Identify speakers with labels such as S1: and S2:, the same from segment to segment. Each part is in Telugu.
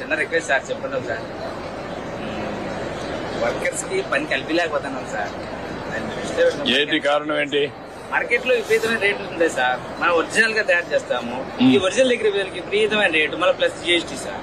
S1: చిన్న రిక్వెస్ట్ సార్ చెప్పండి సార్ వర్కర్స్కి పని కల్పించలేకపోతున్నాం సార్.
S2: ఏంటి కారణం ఏంటి?
S1: మార్కెట్లో విపరీతమైన రేట్లు ఉంటాయి సార్. మనం ఒరిజినల్గా తయారు చేస్తాము. ఈ ఒరిజినల్ దగ్గర వీళ్ళకి విపరీతమైన రేటు మళ్ళీ plus GST sir.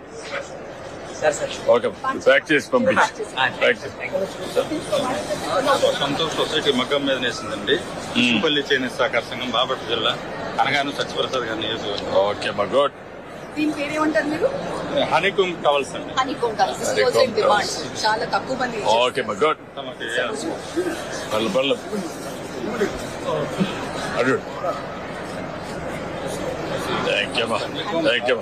S2: Okay pack చేసి పంపించి. ప్యాక్
S3: సంతోష్ సొసైటీ మగ్గం మీద నేసిందండి ఉప్పుపల్లి చేనేత సహకార సంఘం బాపట్ల జిల్లా అనగాను సత్యప్రసాద్ గారి నియోజకవర్గం.
S2: ఓకే మా గుడ్.
S4: దీని పేరు ఏమంటారు మీరు?
S3: హనీకుమ్ టవల్స్ అండి.
S4: హనీ కోమ్ డిమాండ్ చాలా తక్కువ మంది
S2: ఓకే మా గుడ్.
S3: తమకి
S2: పళ్ళు పళ్ళు అడు థ్యాంక్ యూ థ్యాంక్ యూ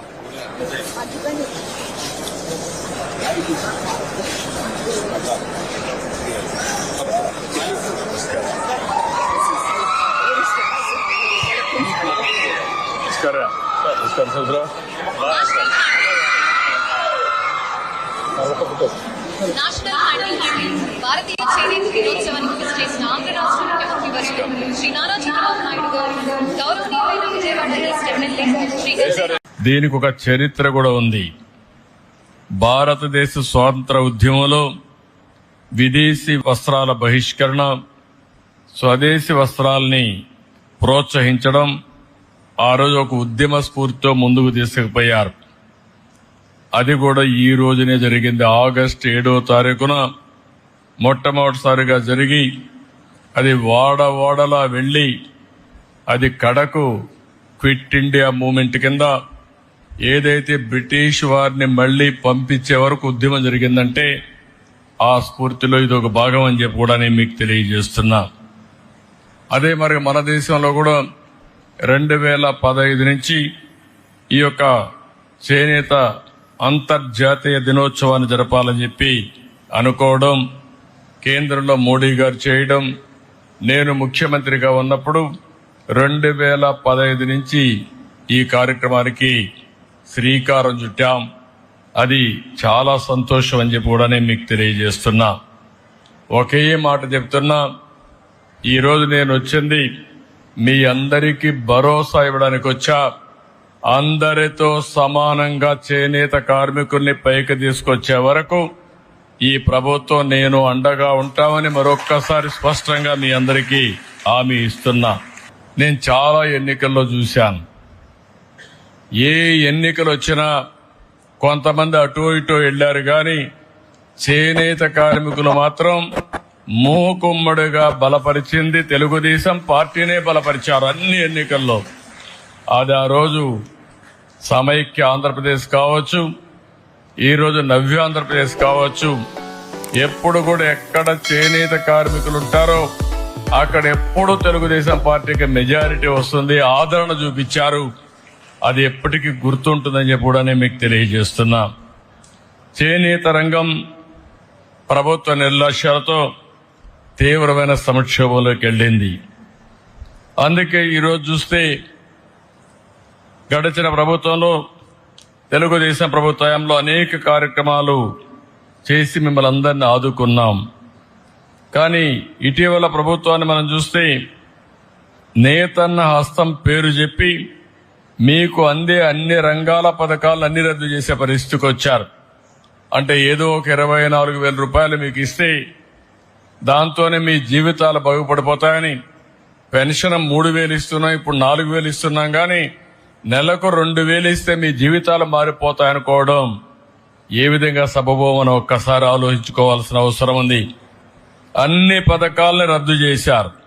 S2: నమస్కారం నమస్కారం సోదరా
S5: నేషనల్ భారతీయ చేనేత దినోత్సవానికి ఆంధ్ర రాష్ట్ర ముఖ్యమంత్రి వర్యులు శ్రీ నారా చంద్రబాబు నాయుడు గారు గౌరవనీయులైన విజయవాడ శ్రీ
S2: దీనికి ఒక చరిత్ర కూడా ఉంది. భారతదేశ స్వాతంత్ర ఉద్యమంలో విదేశీ వస్త్రాల బహిష్కరణ స్వదేశీ వస్త్రాల్ని ప్రోత్సహించడం ఆ రోజు ఒక ఉద్యమ స్ఫూర్తితో ముందుకు తీసుకుపోయారు. అది కూడా ఈ రోజునే జరిగింది. ఆగస్టు ఏడో తారీఖున మొట్టమొదటిసారిగా జరిగి అది వాడ వాడలా వెళ్ళి అది కడకు క్విట్ ఇండియా మూమెంట్ కింద ఏదైతే బ్రిటిష్ వారిని మళ్ళీ పంపించే వరకు ఉద్యమం జరిగిందంటే ఆ స్ఫూర్తిలో ఇది ఒక భాగం అని చెప్పి కూడా నేను మీకు తెలియజేస్తున్నా. అదే మరి మన దేశంలో కూడా రెండు వేల పదహైదు నుంచి ఈ యొక్క చేనేత అంతర్జాతీయ దినోత్సవాన్ని జరపాలని చెప్పి అనుకోవడం కేంద్రంలో మోడీ గారు చేయడం నేను ముఖ్యమంత్రిగా ఉన్నప్పుడు రెండు వేల పదహైదు నుంచి ఈ కార్యక్రమానికి శ్రీకారం చుట్టాం. అది చాలా సంతోషం అని చెప్పి కూడా నేను మీకు తెలియజేస్తున్నా. ఒకే మాట చెప్తున్నా. ఈరోజు నేను వచ్చింది మీ అందరికీ భరోసా ఇవ్వడానికి వచ్చా. అందరితో సమానంగా చేనేత కార్మికుల్ని పైకి తీసుకొచ్చే వరకు ఈ ప్రభుత్వం నేను అండగా ఉంటామని మరొక్కసారి స్పష్టంగా మీ అందరికీ హామీ ఇస్తున్నా. నేను చాలా ఎన్నికల్లో చూశాను. ఏ ఎన్నికలు వచ్చినా కొంతమంది అటు ఇటు వెళ్ళారు కానీ చేనేత కార్మికులు మాత్రం మూకుమ్మడిగా బలపరిచింది తెలుగుదేశం పార్టీనే బలపరిచారు అన్ని ఎన్నికల్లో. అది ఆ రోజు సమైక్య ఆంధ్రప్రదేశ్ కావచ్చు ఈరోజు నవ్య ఆంధ్రప్రదేశ్ కావచ్చు. ఎప్పుడు కూడా ఎక్కడ చేనేత కార్మికులు ఉంటారో అక్కడ ఎప్పుడు తెలుగుదేశం పార్టీకి మెజారిటీ వస్తుంది ఆదరణ చూపించారు. అది ఎప్పటికీ గుర్తుంటుందని చెప్పి కూడా నేను మీకు తెలియజేస్తున్నా. చేనేత రంగం ప్రభుత్వ నిర్లక్ష్యాలతో తీవ్రమైన సంక్షోభంలోకి వెళ్ళింది. అందుకే ఈరోజు చూస్తే గడిచిన ప్రభుత్వంలో తెలుగుదేశం ప్రభుత్వంలో అనేక కార్యక్రమాలు చేసి మిమ్మల్ని అందరిని ఆదుకున్నాం. కానీ ఇటీవల ప్రభుత్వాన్ని మనం చూస్తే నేతన్న హస్తం పేరు చెప్పి మీకు అందే అన్ని రంగాల పథకాలను అన్ని రద్దు చేసే పరిస్థితికి వచ్చారు. అంటే ఏదో ఒక ఇరవై నాలుగు వేల రూపాయలు మీకు ఇస్తే దాంతోనే మీ జీవితాలు బాగుపడిపోతాయని పెన్షన్ మూడు వేలు ఇస్తున్నాం ఇప్పుడు నాలుగు వేలు ఇస్తున్నాం కానీ నెలకు రెండు వేలు ఇస్తే మీ జీవితాలు మారిపోతాయనుకోవడం ఏ విధంగా సబబోమని ఒక్కసారి ఆలోచించుకోవాల్సిన అవసరం ఉంది. అన్ని పథకాలను రద్దు చేశారు.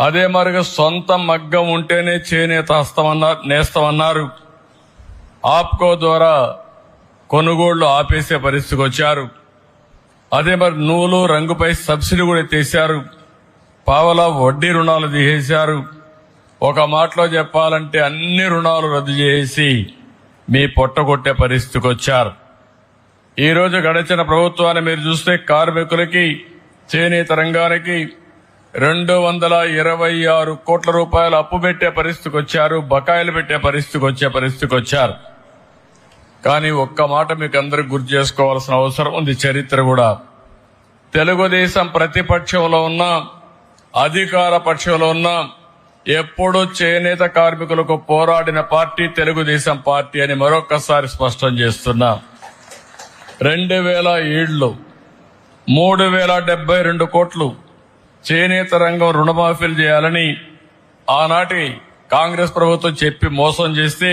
S2: అదే మరిగా సొంత మగ్గం ఉంటేనే చేనేత హస్తమన్నారు నేస్తమన్నారు. ఆప్కో ద్వారా కొనుగోళ్ళు ఆపేసే పరిస్థితికి వచ్చారు. అదే మరి నూలు రంగుపై సబ్సిడీ కూడా తీశారు. పావలా వడ్డీ రుణాలు తీసేశారు. ఒక మాటలో చెప్పాలంటే అన్ని రుణాలు రద్దు చేసి మీ పొట్టగొట్టే పరిస్థితికి వచ్చారు. ఈరోజు గడిచిన ప్రభుత్వాన్ని మీరు చూస్తే కార్మికులకి చేనేత రంగానికి రెండు వందల ఇరవై ఆరు కోట్ల రూపాయలు అప్పు పెట్టే పరిస్థితికి వచ్చారు బకాయిలు పెట్టే పరిస్థితికి వచ్చే పరిస్థితికి వచ్చారు. కానీ ఒక్క మాట మీకు అందరికి గుర్తు చేసుకోవాల్సిన అవసరం ఉంది చరిత్ర కూడా. తెలుగుదేశం ప్రతిపక్షంలో ఉన్న అధికార పక్షంలో ఉన్న ఎప్పుడు చేనేత కార్మికులకు పోరాడిన పార్టీ తెలుగుదేశం పార్టీ అని మరొక్కసారి స్పష్టం చేస్తున్నా. రెండు వేల ఏడులో మూడు వేల డెబ్బై రెండు కోట్లు చేనేత రంగం రుణమాఫీలు చేయాలని ఆనాటి కాంగ్రెస్ ప్రభుత్వం చెప్పి మోసం చేస్తే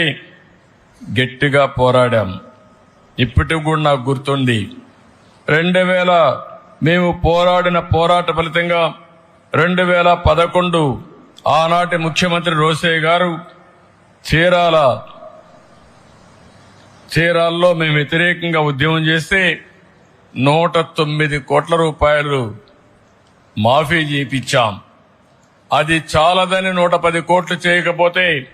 S2: గట్టిగా పోరాడాం. ఇప్పటికి కూడా నాకు గుర్తుంది. రెండు వేల మేము పోరాడిన పోరాట ఫలితంగా రెండు వేల పదకొండు ఆనాటి ముఖ్యమంత్రి రోసయ్య గారు చీరాల చీరాల్లో మేము వ్యతిరేకంగా ఉద్యమం చేస్తే నూట తొమ్మిది కోట్ల రూపాయలు మాఫీ చేయించాం అది చాలదని నూట పది కోట్లు చేయకపోతే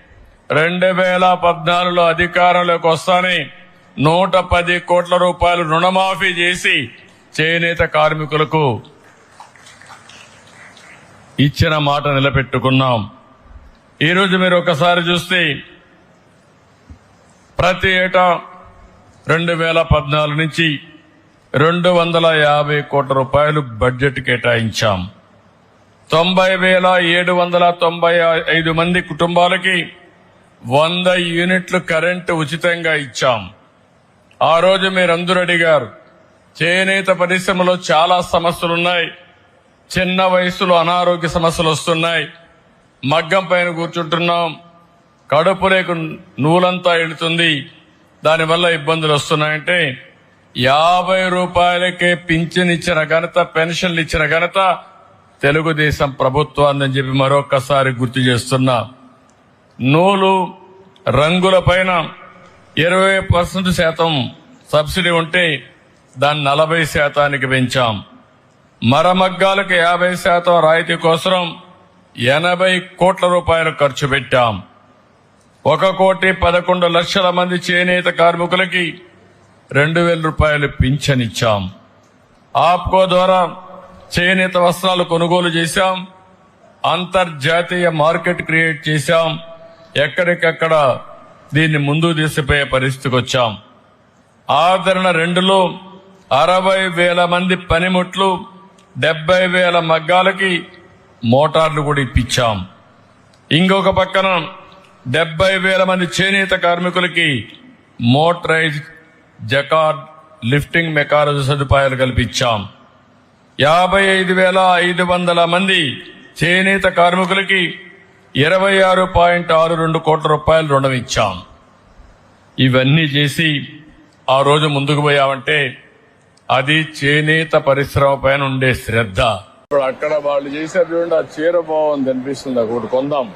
S2: రెండు వేల పద్నాలుగులో అధికారంలోకి వస్తానే నూట పది కోట్ల రూపాయలు రుణమాఫీ చేసి చేనేత కార్మికులకు ఇచ్చిన మాట నిలబెట్టుకున్నాం. ఈరోజు మీరు ఒకసారి చూస్తే ప్రతి ఏటా రెండు వేల పద్నాలుగు నుంచి రెండు వందల యాభై కోట్ల రూపాయలు బడ్జెట్ కేటాయించాం. తొంభై వేల ఏడు వందల తొంభై ఐదు మంది కుటుంబాలకి వంద యూనిట్లు కరెంటు ఉచితంగా ఇచ్చాం. ఆ రోజు మీరందరూ అడిగారు చేనేత పరిశ్రమలో చాలా సమస్యలున్నాయి చిన్న వయసులో అనారోగ్య సమస్యలు వస్తున్నాయి మగ్గం పైన కూర్చుంటున్నాం కడుపు రేకు నూలంతా వెళుతుంది దానివల్ల ఇబ్బందులు వస్తున్నాయంటే యాభై రూపాయలకే పింఛన్ ఇచ్చిన ఘనత పెన్షన్లు ఇచ్చిన ఘనత తెలుగుదేశం ప్రభుత్వాన్ని చెప్పి మరొకసారి గుర్తు చేస్తున్నా. నూలు రంగుల పైన ఇరవై పర్సెంట్ శాతం సబ్సిడీ ఉంటే దాన్ని నలభై శాతానికి పెంచాం. మరమగ్గాలకు యాభై శాతం రాయితీ కోసం ఎనభై కోట్ల రూపాయలు ఖర్చు పెట్టాం. ఒక కోటి పదకొండు లక్షల మంది చేనేత కార్మికులకి రెండు వేల రూపాయలు పింఛన్ ఇచ్చాం. ఆప్కో ద్వారా చేనేత వస్త్రాలు కొనుగోలు చేశాం. అంతర్జాతీయ మార్కెట్ క్రియేట్ చేశాం. ఎక్కడికక్కడ దీన్ని ముందు తీసిపోయే పరిస్థితికి వచ్చాం. ఆదరణ రెండులో అరవై వేల మంది పనిముట్లు డెబ్బై వేల మగ్గాలకి మోటార్లు కూడా ఇప్పించాం. ఇంకొక పక్కన డెబ్బై వేల మంది చేనేత కార్మికులకి మోటరైజ్ జకార్డ్ లిఫ్టింగ్ మెకానిజం సదుపాయాలు కల్పించాం. యాభై ఐదు వేల ఐదు వందల మంది చేనేత కార్మికులకి ఇరవై ఆరు పాయింట్ ఆరు రెండు కోట్ల రూపాయలు రుణం ఇచ్చాం. ఇవన్నీ చేసి ఆ రోజు ముందుకు పోయామంటే అది చేనేత పరిశ్రమ పైన ఉండే శ్రద్ధ. ఇప్పుడు అక్కడ వాళ్ళు చేశారు చూడండి ఆ చీర బాగుంది అనిపిస్తుంది. ఒకటి కొందాం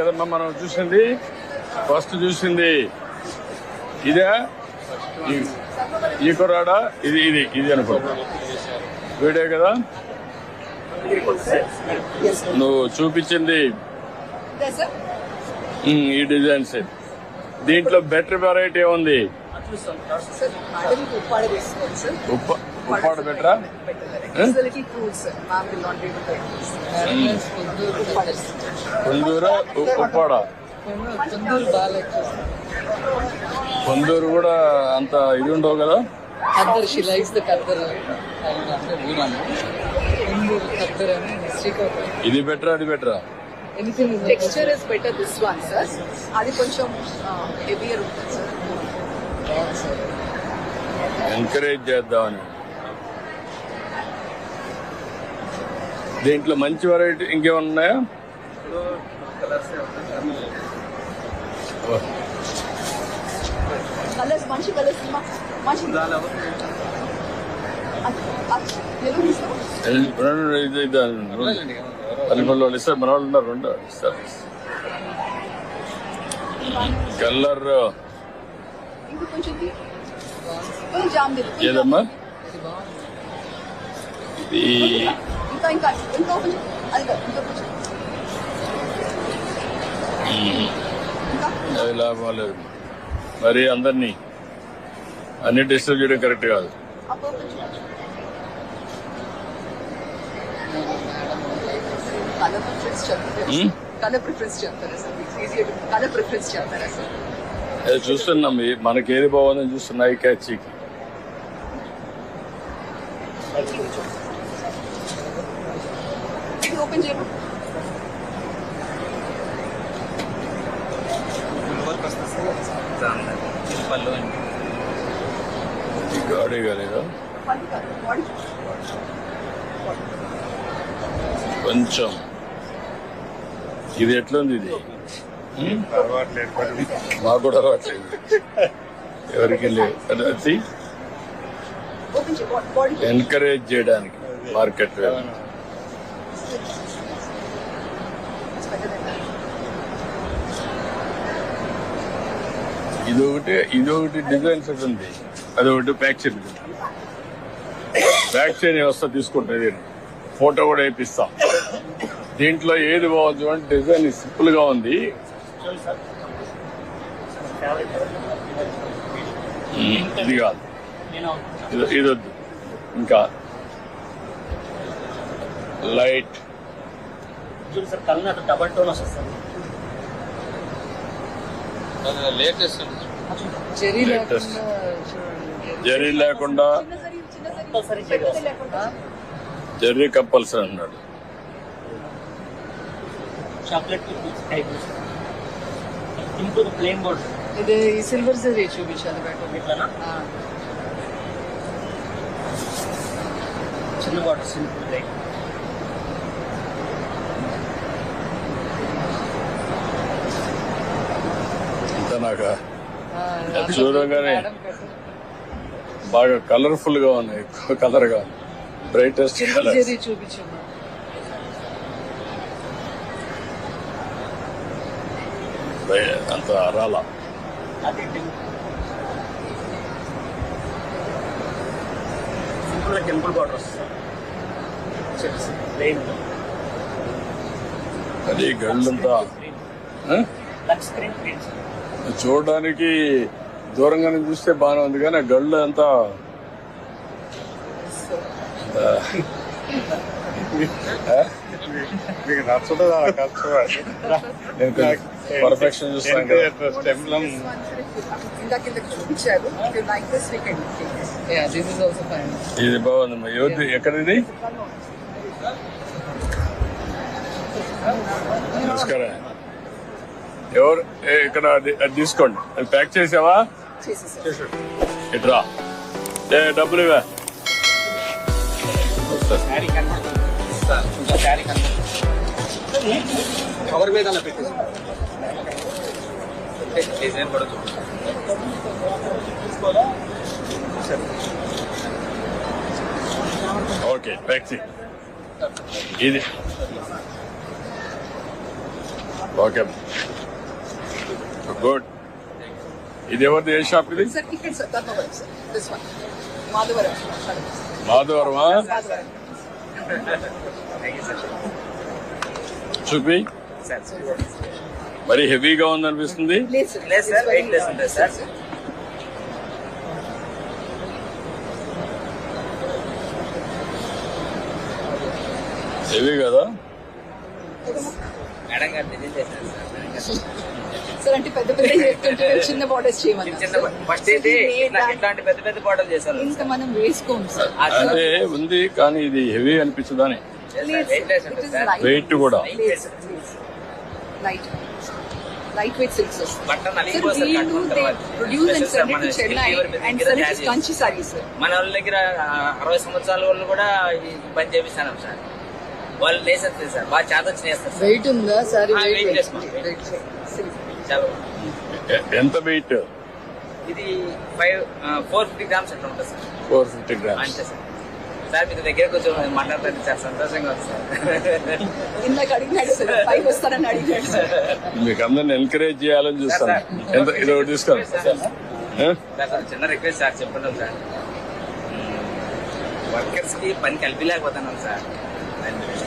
S2: కదమ్మా మనం చూసింది. ఫస్ట్ చూసింది ఇదే. ఈ- కుర్రాడా? ఇది ఇది ఇది అనుకుంటా. వీడే కదా? నువ్వు చూపించింది. ఈ డిజైన్ సెట్ దీంట్లో బెటర్ వెరైటీ ఉంది ఉప్ప ఉప్పాడ బెటరా
S4: ఉప్పాడ
S2: కొందూరు ఉ- ఉప్పాడ కొందూరు కూడా అంత ఇది ఉండవు కదా?
S6: Srikota.
S2: ఇది బెటరా అది బెటరా
S4: texture is better this one sir అది కొంచెం హెవియర్ ఉంటుంది సార్
S2: ఎంకరేజ్ చేద్దామని. దీంట్లో మంచి వెరైటీ ఇంకేమన్నా ఉన్నాయా
S4: కలర్స్ మంచి కలర్స్ మంచి తెలుగు సార్
S2: రెండు ఇది ఇది వాళ్ళు ఇస్తారు. మన వాళ్ళు ఉన్నారు రెండు ఇస్తారు. కలర్ ఏదమ్మా?
S6: ఇది
S4: ఇంకా ఇంకా ఇంకా అది కాదు, ఇంకా కొంచెం. ఇంకా?
S2: అది లాభం లేదు మరి అందరినీ అన్ని డిస్టర్బ్ చేయడం కరెక్ట్ కాదు.
S4: కలర్ ప్రిఫరెన్స్ చెప్తారా? కలర్ ప్రిఫరెన్స్ చెప్తారా సార్ ఈజీ కలర్ ప్రిఫరెన్స్ చెప్తారా సార్
S2: అది చూస్తున్నాం ఈ- మనకి ఏది బాగుందని చూస్తున్నా ఈ క్యాచీకి
S4: ఇది ఓపెన్
S1: పళ్ళు
S2: గాడి కాలేదా
S4: బాడీ
S2: కొంచెం. ఇది ఎట్లుంది ఇది?
S3: అలవాట్లేదు పడి.
S2: మాకు కూడా అలవాట్లేదు. ఎవరికి లేదు అది- ఎంకరేజ్ చేయడానికి మార్కెట్ ఇది ఒకటి ఇది ఒకటి డిజైన్ సెట్ ఉంది. అది ఒకటి ప్యాక్ చేయండి ప్యాక్ చేయని వ్యవస్థ తీసుకుంటుంది ఫోటో కూడా వేపిస్తాం. దీంట్లో ఏది బాగుంది అంటే డిజైన్ సింపుల్గా ఉంది. ఉమ్, ఇది కాదు. ఇది ఇది వద్దు ఇంకా లైట్.
S7: డబల్ టోన్
S3: లేటెస్ట్
S6: జెరీ. లేకుండా
S2: జరీ లేకుండా.
S4: చిన్న సరి చిన్న సరి
S7: కంపల్సరీ
S2: అన్నాడు.
S6: ఇది సిల్వర్ జరీ చూపించాలి బెటర్
S7: చిన్న బార్డర్ సింపుల్ లైక్
S2: నాకు చూడగానే. బాగా కలర్ఫుల్గా ఉన్నాయి ఎక్కువ కలర్గా బ్రైటెస్ట్ కలర్ అంత రాలా.
S7: అది సింపుల్ టెంపుల్ బార్డర్ వస్తుంది. ప్లేన్
S2: అది గళ్ళంతా?
S7: లక్ స్క్రీన్
S2: చూడడానికి దూరంగానే చూస్తే బాగానే ఉంది కానీ ఆ గళ్ళు అంతా?
S3: మీకు నచ్చదు
S2: పర్ఫెక్షన్ చూస్తాను కదా.
S3: స్టెమ్లం
S4: ఇందాక ఇందాక చూపించారు. Like this we can
S6: yeah this is also fine
S2: ఇది బాగుందమ్మా ఎవరిది? ఎక్కడిది? నమస్కారం. ఎవరు? ఇక్కడ అది తీసుకోండి. అది ప్యాక్ చేసావా? ఇట్రా. ఏ డబ్బులు ఇవా
S3: కవర్ మీద
S1: డిజైన్
S2: ఓకే ప్యాక్ చేయి. ఇది. ఓకే. గుడ్. ఇది ఎవరిది? ఏ షాప్ ఇది? మాధవరమా చూపి. మరి హెవీగా ఉందనిపిస్తుంది. హెవీ కదా?
S1: మేడం గారు డిజైన్ చేశారు సార్.
S4: అంటే పెద్ద పెద్ద చిన్న బార్డర్స్
S1: ఫస్ట్ అయితే ఇట్లాంటి పెద్ద పెద్ద బాటలు చేశారు
S4: ఇంకా మనం వేసుకోము సార్.
S2: అంటే ఉంది కానీ ఇది హెవీ అనిపించదని వెయిట్ కూడా.
S4: లైట్ లైట్ వెయిట్ సిల్క్స్
S1: మన
S4: కంచి సారీస్
S1: వాళ్ళ దగ్గర అరవై సంవత్సరాల వాళ్ళు కూడా పని చేపిస్తాను సార్. వాళ్ళు లేసేస్తారు సార్. బాగా చేత వచ్చి నేస్తారు సార్
S6: వెయిట్ ఉందా? సారీ
S1: ఆ,
S6: వెయిట్
S1: weightless ma'am. చాలా బాగుంది.
S2: ఎ- ఎంత వెయిట్?
S1: ఇది ఫైవ్ ఫోర్ ఫిఫ్టీ గ్రామ్స్ అట్లా ఉంటుంది సార్.
S2: Four fifty grams.
S1: అంతే సార్. సార్ మీ దగ్గర కొంచెం చాలా సంతోషంగా ఉంది సార్.
S4: ఇందాక అడిగినాడు సార్ పైకి వస్తానని అడిగినాడు సార్.
S2: మీకు అందరిని ఎంకరేజ్ చేయాలని చూస్తాను. ఎంత ఇది ఒకటి తీసుకోండి?
S1: సార్. సార్ చిన్న రిక్వెస్ట్ సార్ చెప్పండి సార్ వర్కర్స్కి పని సార్ దాన్ని దృష్టిలో పెట్టుకొని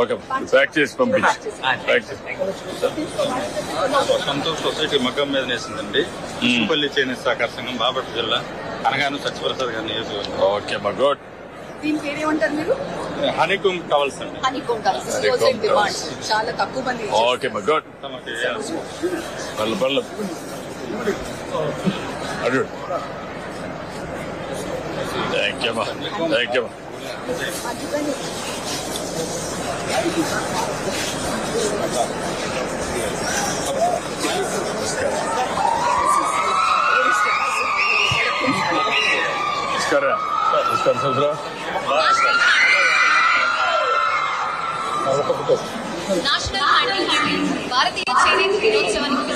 S2: ఓకే ప్యాక్ చేసి పంపించు
S1: ఆ,
S2: ప్యాక్ చేసి
S3: సంతోష్ సొసైటీ మగ్గం మీద నేసిందండి. శివపల్లి చేనేత సహకార సంఘం బాపట్ల జిల్లా అనగాను సత్యప్రసాద్ గారి నియోజకవర్గం.
S2: ఓకే మా గుడ్
S4: దీని పేరు ఏమంటారు మీరు?
S3: హనీకుంగ్ టవల్స్ అండి.
S4: చాలా తక్కువ మంది
S2: ఓకే మా గుడ్
S3: తమకి
S2: పళ్ళు పళ్ళు. అడు. థ్యాంక్ యూ మా థ్యాంక్ యూ మా నమస్కారం నమస్కారం సోదరా
S5: నేషనల్ హ్యాండ్లూమ్ భారతీయ చేనేత దినోత్సవానికి